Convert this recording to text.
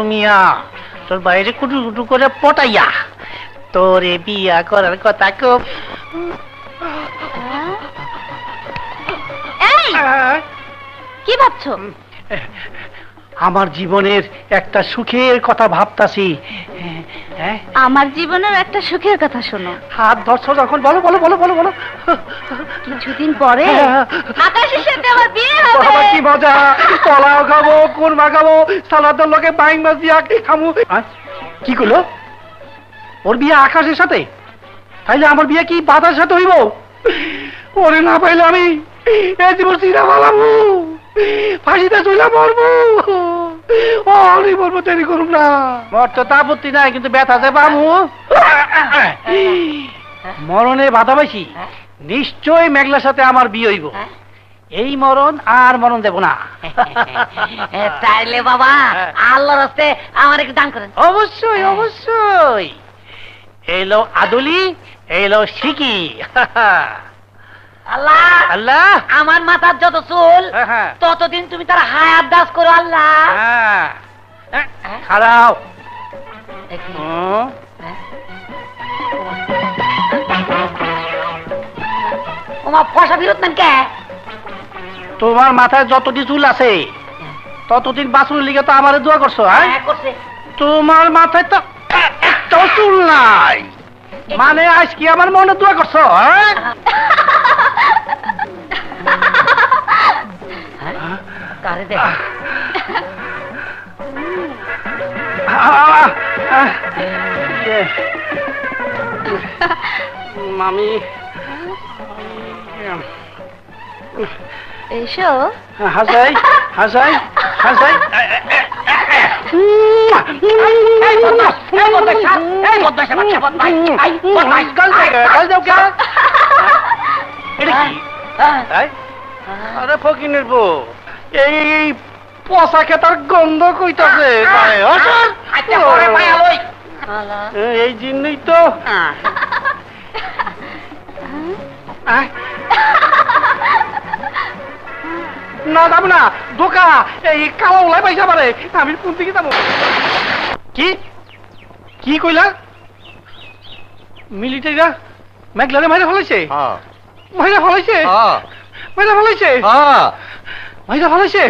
তুমিয়া তোর বাইরে কুটু কুটু করে পটাইয়া তোরে বিয়া করার কথা খুব। কি ভাবছ? আমার জীবনের একটা সুখের কথা ভাবতাছি। হ্যাঁ? আমার জীবনের একটা সুখের কথা শোনো। হাত ধরছো যখন বলো বলো বলো বলো বলো। কিছুদিন পরে আকাশের সাথে আমার বিয়ে হবে। কি মজা। পোলাও খাব কোরমা লোকে বাইং মাছ দিয়া খামু কি করল? ওর বিয়ে আকাশের সাথে? তাইলে আমার বিয়ে কি বাতার সাথে হইব? ওরে না পাইলে আমি জীবন ফাঁসিতে দেরি করুম না। মর তো তা আপত্তি নাই, কিন্তু ব্যথাতে পামু মরণে বাধা পাইছি। নিশ্চয় মেঘলার সাথে আমার বিয়ে হইব। এই মরণ আর মরণ দেব না। তাইলে বাবা আল্লাহর হস্তে আমার একটু দান করেন। অবশ্যই অবশ্যই। এলো আদুলি এলো শিকি। আল্লাহ আল্লাহ। আমার মাথার যত চুল হ্যাঁ, হ্যাঁ। ততদিন তুমি তার হায়াত দাস করো আল্লাহ। হ্যাঁ। খারাপ। ওমা পয়সা ফেরত নেন কে? তোমার মাথায় যতটি চুল আছে ততদিন বাঁচুর লিগে তো আমার দোয়া করছ হ্যাঁ? হ্যাঁ, তোমার মাথায় তো একটাও চুল নাই। মানে আজ কি আমার মনে দোয়া করছ হ্যাঁ? কারে দেখ? এ, মামি এসো। হাসাই হাসাই হাসাই। এই এই এই এই হ্যাঁ, এই? আরে ফকিনের বউ এই এই পচা খেতার গন্ধ কইতাছে। আসল। আচ্ছা, এই জন্যই তো। দোকা এই কালা ওলাই পাইছা পারে আমি কোন দিকে যাব? কি? কি কইলা? মিলিটারিরা মেঘলারে মাইরা ফলাইছে? হ্যাঁ। মাইরা ফলাইছে? হ্যাঁ। মাইরা ফলাইছে? হ্যাঁ। মাইরা ফলাইছে?